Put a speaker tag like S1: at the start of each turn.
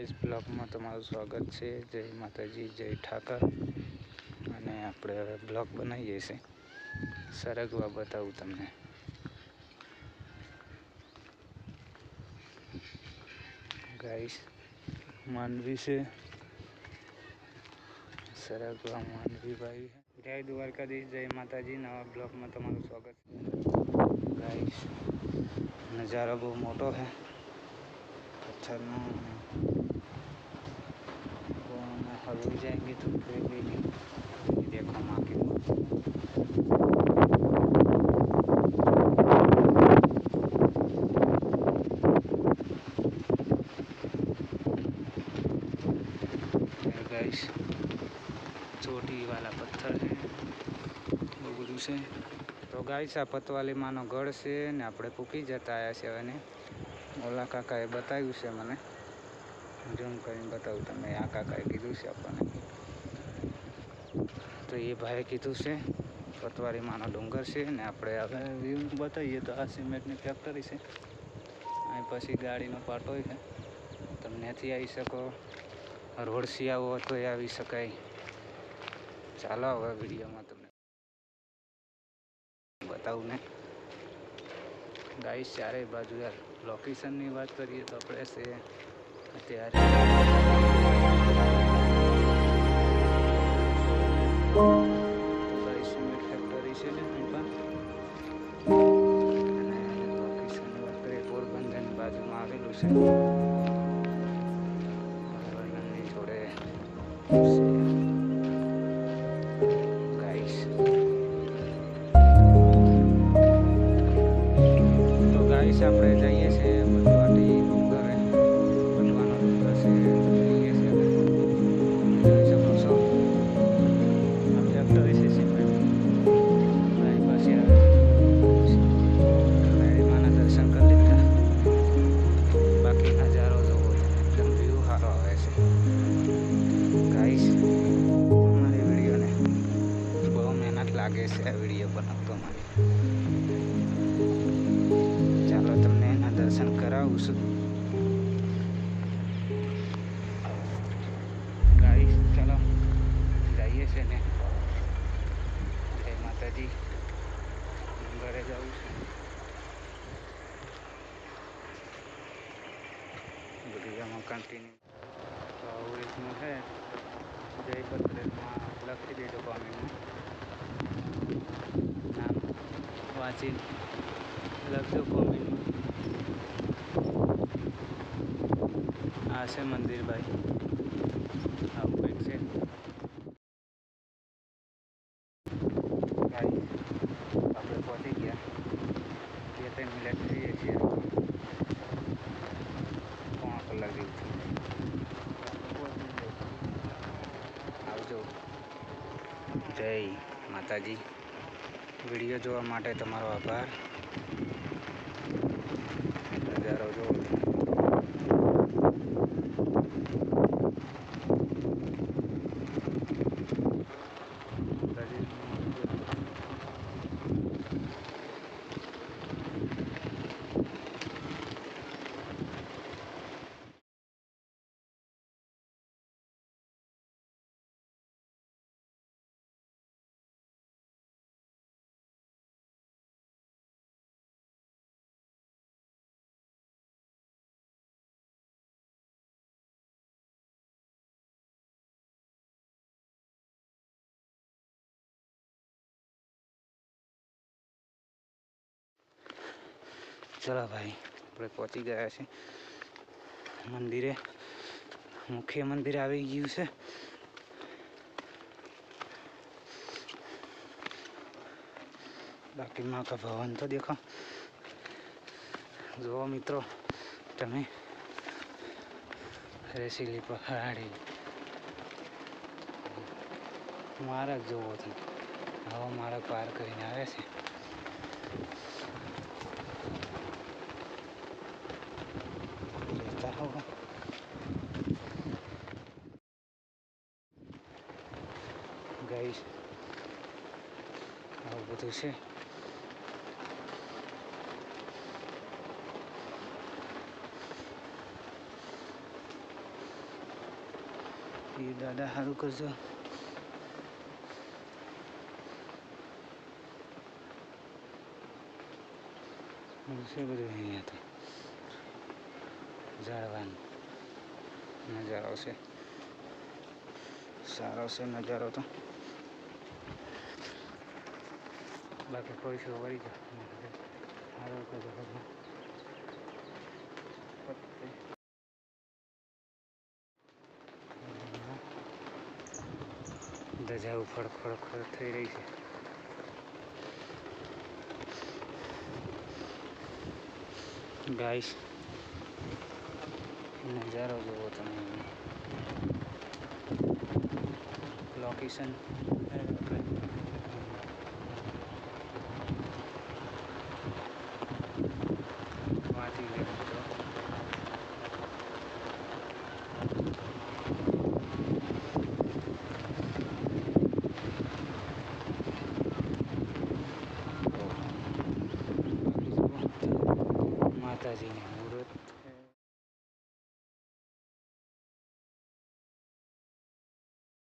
S1: Guys બ્લોગમાં તમારું સ્વાગત છે. જય માતાજી, જય ઠાકર. અને આપણે હવે બ્લોગ બનાવીએ છીએ. સરગવા બતાવું તમને. ગાઈસ માનવી છે. સરગવા માનવી ભાઈ. જય દ્વારકાધીશ, જય માતાજી. નવા બ્લોગમાં તમારું સ્વાગત છે. ગાઈસ નજારો બહુ મોટો છે. પથ્થરનો हम हलूर जाएंगे तो फिर लेंगे ये देखो माँ की मूर्ति गाइस ચોટી વાલા પથ્થર છે બહુ બધું છે તો ગાઈસ આ પતવાલી માનો ગઢ છે ને આપણે પૂકી જતા આવ્યા છે હવે ને ઓલા કાકાએ બતાવ્યું છે મને ઝૂમ કરીને બતાવું તમને. આ કાકાએ કીધું છે આપણને. તો એ ભાઈએ કીધું છે પતવારીમાંનો ડુંગર છે ને આપણે હવે વ્યૂ બતાવીએ તો આ સિમેન્ટની ફેક્ટરી છે. અહીં પછી ગાડીનો પાટો છે. તમે ત્યાંથી આવી શકો. રોડથી આવો તો આવી શકાય. ચાલો હવે વિડીયોમાં તમને બતાવું ને. ગાઈસ ચારે બાજુ યાર લોકેશનની વાત કરીએ તો આપણે છે અત્યારે તો ગાઈસ સિમેન્ટ દર્શન કરાવું છું ગાઈસ ચાલો જઈએ છે ને જય માતાજી ઘરે જવું છે વિડીયોમાં કન્ટિન્યુ તો આવું રીતનું છે જય પત્રેમાં લખી દેજો કોમેન્ટમાં નામ વાંચી લખજો કોમેન્ટમાં આ છે મંદિર ભાઈ. આવું કંઈક છે. ભાઈ, આપણે પહોંચી ગયા. બે ત્રણ મિનિટ થઈએ છીએ. પોણા કલાક જેવું. આવજો. જય માતાજી. વીડિયો જોવા માટે તમારો આભાર નજારો જોવો તમે. માતાજીનું મંદિર. ચલો ભાઈ, આપણે પહોંચી ગયા છે. મંદિરે. મુખ્ય મંદિર આવી ગયું છે. બાકી માં ભવન તો દેખો. જુઓ મિત્રો, તમે. રેસીલી પહાડી. માર્ગ જોવો તમે. હવા મારા પાર કરીને આવે છે. જોતા રહો ગાઈસ આવું બધું છે બાકી દાદા સારું કરજો એવું છે બધું અહીંયા તો ઝાડવાનો નજારો છે. સારો છે નજારો તો. બાકી વળી જાય સારું કરજો બધું ધજાઓ ખડખડ થઈ રહી છે. ગાઈસ નજારો જોવો તમે. લોકેશન વાંચી લે મિત્રો માતાજીને.